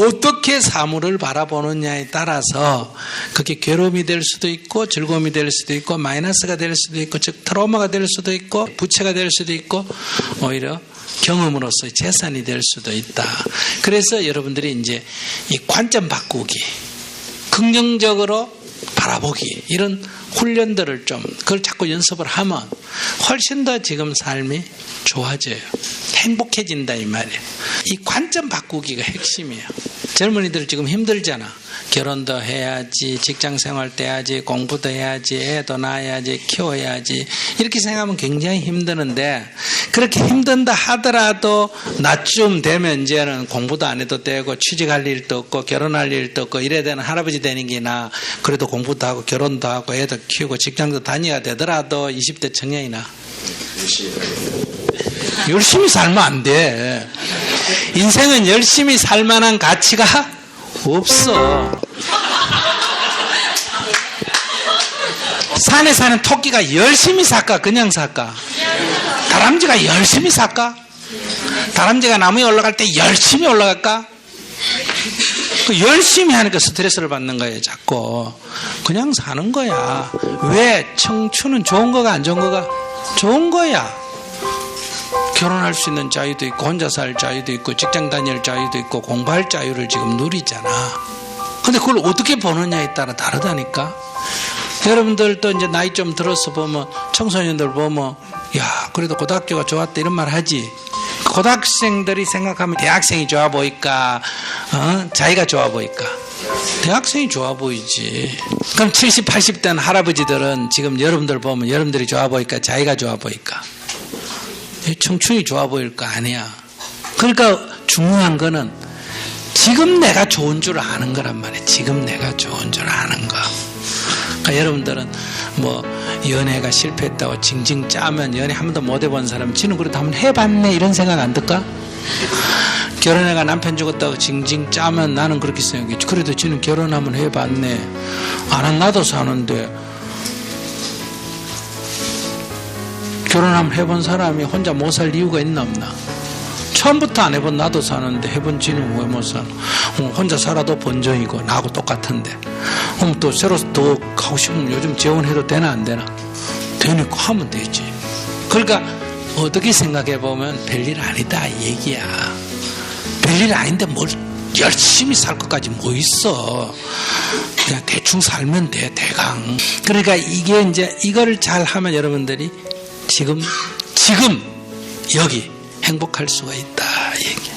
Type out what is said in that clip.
어떻게 사물을 바라보느냐에 따라서 그게 괴로움이 될 수도 있고 즐거움이 될 수도 있고 마이너스가 될 수도 있고 즉 트라우마가 될 수도 있고 부채가 될 수도 있고 오히려 경험으로서 재산이 될 수도 있다. 그래서 여러분들이 이제 이 관점 바꾸기, 긍정적으로 바라보기 이런 훈련들을 좀 그걸 자꾸 연습을 하면 훨씬 더 지금 삶이 좋아져요. 행복해진다 이 말이에요. 이 관점 바꾸기가 핵심이에요. 젊은이들 지금 힘들잖아. 결혼도 해야지, 직장 생활도 해야지, 공부도 해야지, 애도 낳아야지, 키워야지. 이렇게 생각하면 굉장히 힘드는데, 그렇게 힘든다 하더라도 낮쯤 되면 이제는 공부도 안 해도 되고, 취직할 일도 없고, 결혼할 일도 없고, 이래야 되는 할아버지 되는 게 나, 그래도 공부도 하고, 결혼도 하고, 애도 키우고, 직장도 다녀야 되더라도 20대 청년이나. 열심히 살면 안 돼. 인생은 열심히 살 만한 가치가 없어. 산에 사는 토끼가 열심히 살까? 그냥 살까? 다람쥐가 열심히 살까? 다람쥐가 나무에 올라갈 때 열심히 올라갈까? 그 열심히 하니까 스트레스를 받는 거예요, 자꾸. 그냥 사는 거야. 왜? 청춘은 좋은 거가 안 좋은 거가? 좋은 거야. 결혼할 수 있는 자유도 있고 혼자 살 자유도 있고 직장 다닐 자유도 있고 공부할 자유를 지금 누리잖아. 근데 그걸 어떻게 보느냐에 따라 다르다니까. 여러분들 또 이제 나이 좀 들어서 보면 청소년들 보면 야 그래도 고등학교가 좋았다 이런 말 하지. 고등학생들이 생각하면 대학생이 좋아 보일까, 어? 자기가 좋아 보일까? 대학생이 좋아 보이지. 그럼 70, 80대 할아버지들은 지금 여러분들 보면 여러분들이 좋아 보일까, 자기가 좋아 보일까? 청춘이 좋아 보일 거 아니야. 그러니까 중요한 거는 지금 내가 좋은 줄 아는 거란 말이야. 지금 내가 좋은 줄 아는 거. 그러니까 여러분들은 뭐 연애가 실패했다고 징징 짜면 연애 한 번도 못 해본 사람 지는 그래도 한번 해봤네 이런 생각 안 들까? 결혼해가 남편 죽었다고 징징 짜면 나는 그렇게 생각했지. 그래도 지는 결혼 한번 해봤네. 안 한 나도 사는데 결혼 한번 해본 사람이 혼자 못 살 이유가 있나 없나? 처음부터 안 해본 나도 사는데 해본 지는 왜못 사노? 어, 혼자 살아도 번정이고 나하고 똑같은데. 그럼 또 새로 더 가고 싶으면 요즘 재혼해도 되나 안 되나? 되니까 하면 되지. 그러니까 어떻게 생각해 보면 별일 아니다 이 얘기야. 별일 아닌데 뭘 열심히 살 것까지 뭐 있어. 그냥 대충 살면 돼 대강. 그러니까 이게 이제 이거를 잘 하면 여러분들이 지금 지금 여기 행복할 수가 있다 이 얘기.